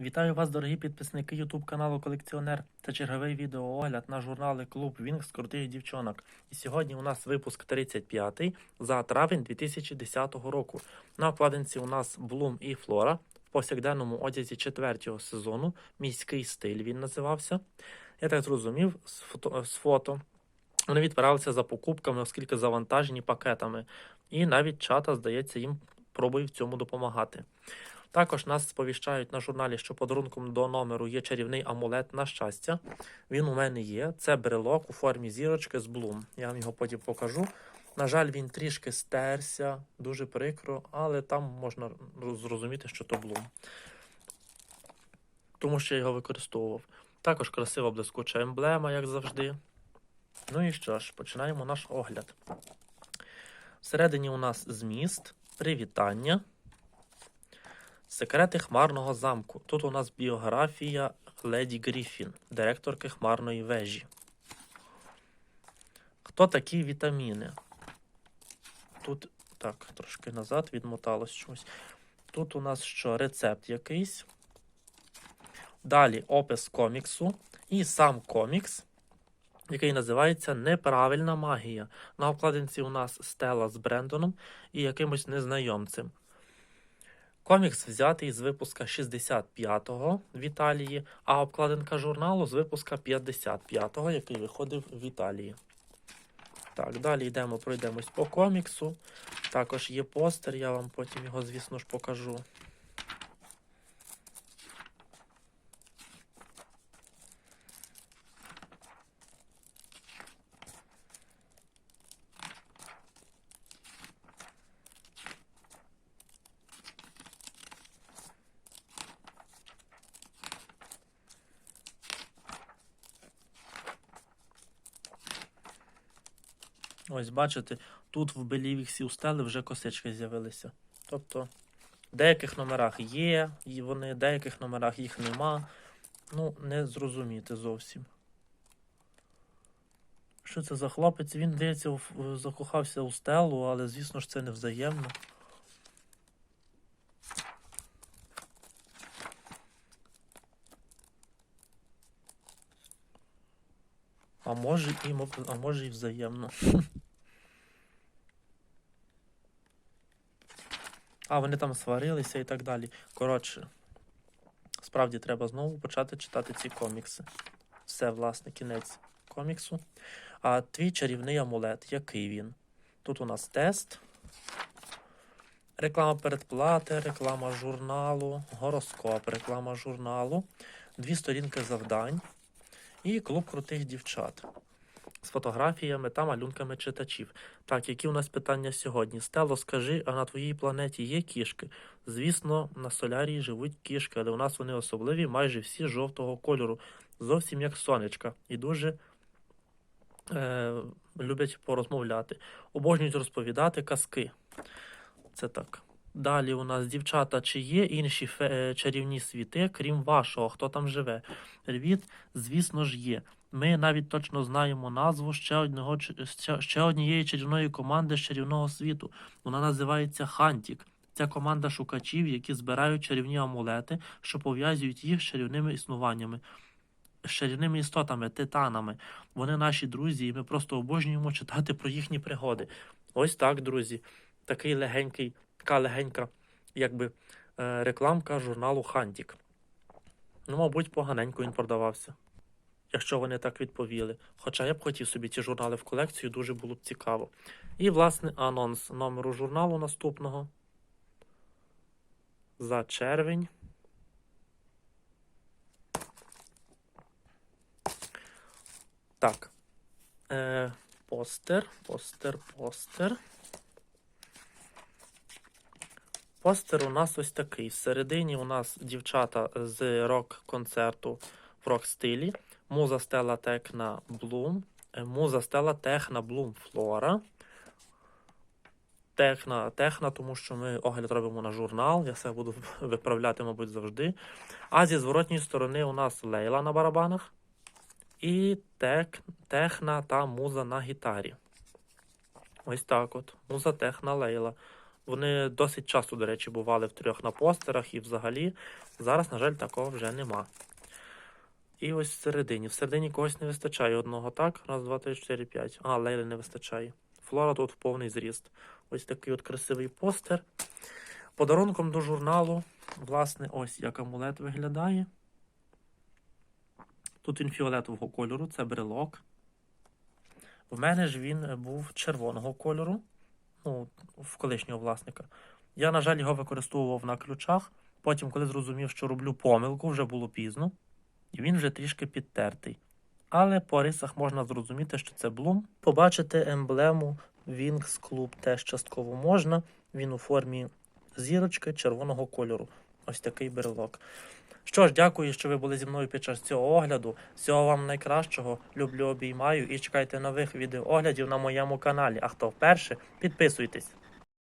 Вітаю вас, дорогі підписники YouTube каналу Колекціонер. Це черговий відеоогляд на журнали Клуб Вінкс крутих дівчонок. І сьогодні у нас випуск 35 за травень 2010 року. На обкладинці у нас Блум і Флора в повсякденному одязі четвертого сезону. Міський стиль він називався. Я так зрозумів з фото. З фото. Вони відправилися за покупками, оскільки завантажені пакетами. І навіть чата, здається, їм пробує в цьому допомагати. Також нас сповіщають на журналі, що подарунком до номеру є чарівний амулет на щастя. Він у мене є. Це брелок у формі зірочки з блум. Я вам його потім покажу. На жаль, він трішки стерся, дуже прикро, але там можна зрозуміти, що то блум. Тому що я його використовував. Також красива блискуча емблема, як завжди. Ну і що ж, починаємо наш огляд. Всередині у нас зміст, привітання. Секрети Хмарного замку. Тут у нас біографія Леді Гріфін, директорки Хмарної вежі. Хто такі вітаміни? Тут, так, трошки назад відмоталось чомусь. Тут у нас що? Рецепт якийсь. Далі опис коміксу. І сам комікс, який називається Неправильна магія. На обкладинці у нас Стела з Брендоном і якимось незнайомцем. Комікс взятий з випуска 65-го в Італії, а обкладинка журналу з випуска 55-го, який виходив в Італії. Так, далі йдемо, пройдемось по коміксу. Також є постер, я вам потім його, звісно ж, покажу. Ось, бачите, тут в Белівіксі у стели вже косички з'явилися. Тобто, в деяких номерах є і вони, в деяких номерах їх нема. Ну, не зрозуміти зовсім. Що це за хлопець? Він, здається, закохався у стелу, але, звісно ж, це не взаємно. А може і, а може і взаємно. А, вони там сварилися і так далі. Коротше, справді треба знову почати читати ці комікси. Все, власне, кінець коміксу. А твій чарівний амулет, який він? Тут у нас тест. Реклама передплати, реклама журналу, гороскоп, реклама журналу, дві сторінки завдань і клуб крутих дівчат з фотографіями та малюнками читачів. Так, які у нас питання сьогодні? Стело, скажи, а на твоїй планеті є кішки? Звісно, на солярії живуть кішки, але у нас вони особливі, майже всі жовтого кольору, зовсім як сонечка, і дуже е, люблять порозмовляти. Обожнюють розповідати казки. Це так. Далі у нас дівчата, чи є інші е, чарівні світи, крім вашого, хто там живе? Рвіт, звісно ж, є. Ми навіть точно знаємо назву ще одного ще однієї чарівної команди з чарівного світу. Вона називається Хантік. Це команда шукачів, які збирають чарівні амулети, що пов'язують їх з чарівними існуваннями, з чарівними істотами, титанами. Вони наші друзі, і ми просто обожнюємо читати про їхні пригоди. Ось так, друзі. Такий легенький, така легенька, якби е, рекламка журналу Хантік. Ну, мабуть, поганенько він продавався якщо вони так відповіли. Хоча я б хотів собі ці журнали в колекцію, дуже було б цікаво. І, власне, анонс номеру журналу наступного за червень. Так. Е, постер, постер, постер. Постер у нас ось такий. Всередині у нас дівчата з рок-концерту в рок-стилі. Муза Стела Техна Блум. Муза Стела Техна Блум Флора. Техна, техна, тому що ми огляд робимо на журнал. Я все буду виправляти, мабуть, завжди. А зі зворотньої сторони у нас Лейла на барабанах. І тек, техна та муза на гітарі. Ось так от. Муза техна Лейла. Вони досить часто, до речі, бували в трьох на постерах і взагалі. Зараз, на жаль, такого вже нема. І ось всередині. Всередині когось не вистачає одного, так? Раз, два, три, чотири, п'ять. А, Лейли не вистачає. Флора тут в повний зріст. Ось такий от красивий постер. Подарунком до журналу, власне, ось як амулет виглядає. Тут він фіолетового кольору, це брелок. В мене ж він був червоного кольору, ну, в колишнього власника. Я, на жаль, його використовував на ключах. Потім, коли зрозумів, що роблю помилку, вже було пізно, і він вже трішки підтертий. Але по рисах можна зрозуміти, що це Блум. Побачити емблему Wings Club теж частково можна. Він у формі зірочки червоного кольору. Ось такий берлок. Що ж, дякую, що ви були зі мною під час цього огляду. Всього вам найкращого. Люблю, обіймаю і чекайте нових відеооглядів на моєму каналі. А хто вперше, підписуйтесь.